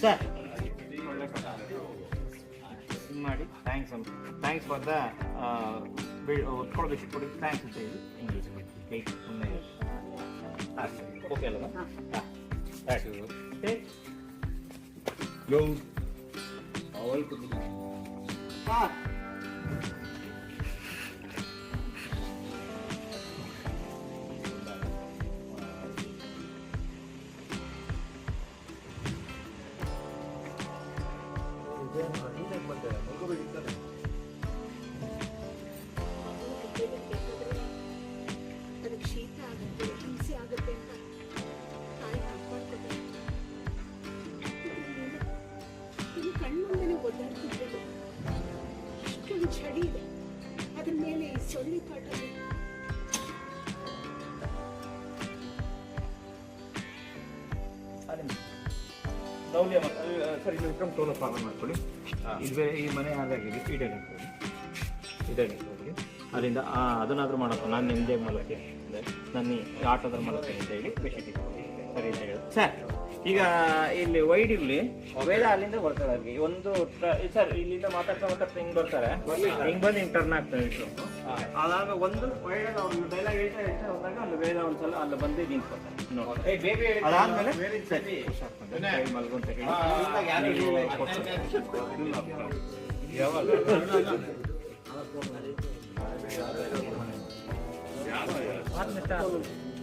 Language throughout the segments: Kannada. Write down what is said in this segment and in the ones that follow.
ಸರ್. ಮಾಡಿ thanks thanks for the best ಕೊಡಿ ಥ್ಯಾಂಕ್ಸ್ ಅಂತ ಹೇಳಿ. ಇಂಗ್ಲೀಷ್ ಕೈ ಸುಮ್ಮನೆ ಓಕೆ ಅಲ್ವಾ? ಹಾಂ. ಅದಕ್ಕೆ ಇದು ಕಣ್ಣು ಮುಂದೆನೆ ಒದ್ದಾಡ್ತಿದ್ದೆವು ಇಷ್ಟೊಂದು ಚಳಿ ಇದೆ. ಅದ್ರ ಮೇಲೆ ಈ ಸೊಳ್ಳೆ ಕಾಟ ಸೌಲ್ಯ ಸರಿ ವಿಕ್ರಮ್ ಸೋಲೋ ಪ್ರಾಬ್ಲಮ್ ಮಾಡ್ಕೊಳ್ಳಿ. ಇದು ಬೇರೆ ಈ ಮನೆ ಹಾಗಾಗಿ ಇಡೇ ಹಾಕೊಳ್ಳಿ ಇಡೇ ಹಾಕೊಳ್ಳಿ ಅಲ್ಲಿಂದ ಅದನ್ನಾದ್ರೂ ಮಾಡಪ್ಪ. ನಾನು ನಿಮ್ಮದೇ ಮೂಲಕ್ಕೆ ನಾನು ಈ ಆಟೋದ್ರ ಮೂಲಕ ಅಂತ ಹೇಳಿ ಇಟ್ಕೊಳ್ಳಿ ಸರಿ ಅಂತ ಹೇಳಿ. ಸರ್ ಈಗ ಇಲ್ಲಿ ವೈಡ್ ಇರ್ಲಿ ವೇದ ಅಲ್ಲಿಂದ ಬರ್ತಾರೆ ಅವ್ರಿಗೆ. ಒಂದು ಸರ್ ಇಲ್ಲಿಂದ ಮಾತಾಡ್ತಾ ಮಾತಾಡ್ತಾ ಹಿಂಗ್ ಬರ್ತಾರೆ. ಹಿಂಗ್ ಬಂದು ಹಿಂಗ್ ಟರ್ನ್ ಆಗ್ತಾರೆ ಅದಾಗ ಒಂದು ವೈಡ್ ಅವ್ರು ಡೈಲಾಗ್ ಹೇಳ್ತಾ ಹೇಳ್ತಾ ಹೋದಾಗ ಅಲ್ಲಿ ವೇದ ಒಂದ್ಸಲ ಅಲ್ಲಿ ಬಂದು ನಿಂತ್ಕೊತಾರೆ ಅದಾದ್ಮೇಲೆ ಸರಿ. ಕೈ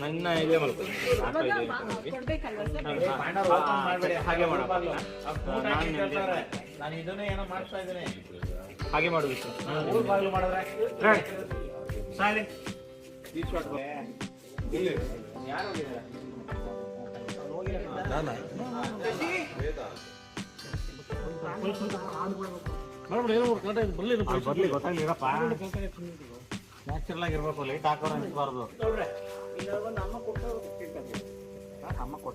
ನನ್ನ ಇದೇ ಹಾಗೆ ಮಾಡೋಣ. ನಾನು ನಾನು ಇದನ್ನೇ ಏನೋ ಮಾಡ್ತಾ ಇದ್ದೇನೆ. ಹಾಗೆ ಮಾಡಿದ್ರೆ? Silent. ಅಲ್ಲಿ ಬರ್ಲಿ ಗೊತ್ತಾಗ್ಲಿರಪ್ಪ ನ್ಯಾಚುರಲ್ ಆಗಿರ್ಬೇಕು ಲೈಟ್ ಹಾಕೋರು ಅನ್ಸ್ಬಾರ್ದು.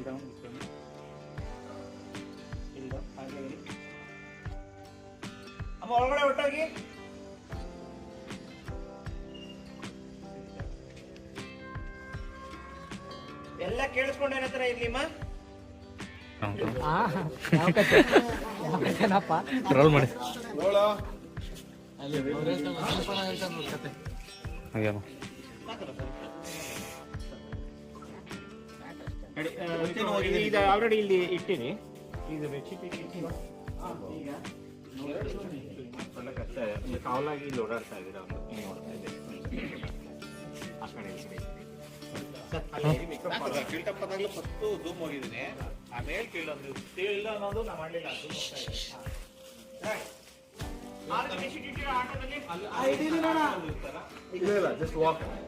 ಇಲ್ಲಿ ಡೌನ್ ಇಲ್ಲ ಹಾಗೆ ಇರಿ. ಅಮ್ಮ ಒಳಗಡೆ ಒಟ್ಟಾಗಿ. ಎಲ್ಲ ಕೇಳಿಸ್ಕೊಂಡು ತರ ಇರ್ಲಿಮ್ಮ ರೋಲ್ ಮಾಡಿ. ಹಾಗೆ ಇದು ಆಲ್ರೆಡಿ ಇಲ್ಲಿ ಇಟ್ಟಿನಿ ಈಗ ಬೆಡ್ಶೀಟ್ ಇಟ್ಟಿನಿ ಈಗ ಇಲ್ಲಿ ಕಾವಲಾಗಿ ಇಲ್ಲಿ ಓಡಾಡ್ತಾ ಇದ್ದೀರಾ ಒಂದು ಹಿಂಗೆ ನೋಡ್ತಾ ಆ ಕಡೆ ಈ ಕಡೆ. ಕೀಳ್ತಪ್ಪ ಫಸ್ಟ್ ಝೂಮ್ ಹೋಗಿದ್ದೀನಿ ಆಮೇಲೆ ಕೀಳೋದು ಇಲ್ಲ ಅನ್ನೋದು ನಾ ಮಾಡಲಿಲ್ಲ ಅದು ಹೋಗ್ತಾ ಇಲ್ಲ ಇಲ್ಲ ಜಸ್ಟ್ ವಾಕ್ ಅಲ್ಲಿ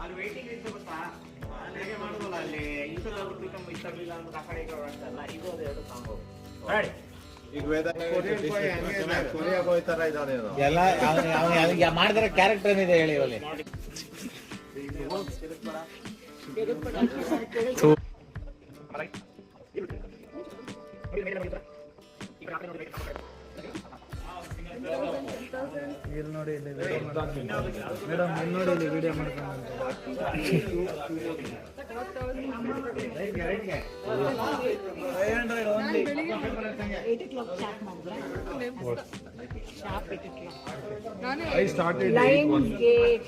ಅಲ್ಲಿ waiting ಇತ್ತು ಗೊತ್ತಾ? ಅಲ್ಲಿ ಹೇಗೆ ಮಾಡೋದಲ್ಲ ಅಲ್ಲಿ. ಕ್ಲಿಕ್ ಇಷ್ಟ ಅಂತ ಆ ಕಡೆ ಇದು ಅದು ಎರಡು ಸಾಂಗ್ ರೆಡಿ ಈಗ ವೇದ ಕೊರಿಯಾಗ ಹೋಯ್ತಾರ ಇದಾನೆ ಎಲ್ಲ ಮಾಡಿದ್ರೆ ಕ್ಯಾರೆಕ್ಟರ್ ಏನಿದೆ ಹೇಳಿ ಅಲ್ಲಿ ಇಲ್ಲಿ ನೋಡಿ ಇಲ್ಲಿ ವಿಡಿಯೋ ಮೇಡಮ್ ಇಲ್ಲಿ ನೋಡಿ ಇಲ್ಲಿ ವಿಡಿಯೋ ಮಾಡ್ಕೊಂಡು ಏಟ್ ಓ ಕ್ಲಾಕ್ ಸ್ಟಾರ್ಟ್ ಮಾಡಿದ್ರೆ sharp eight o'clock I started line gate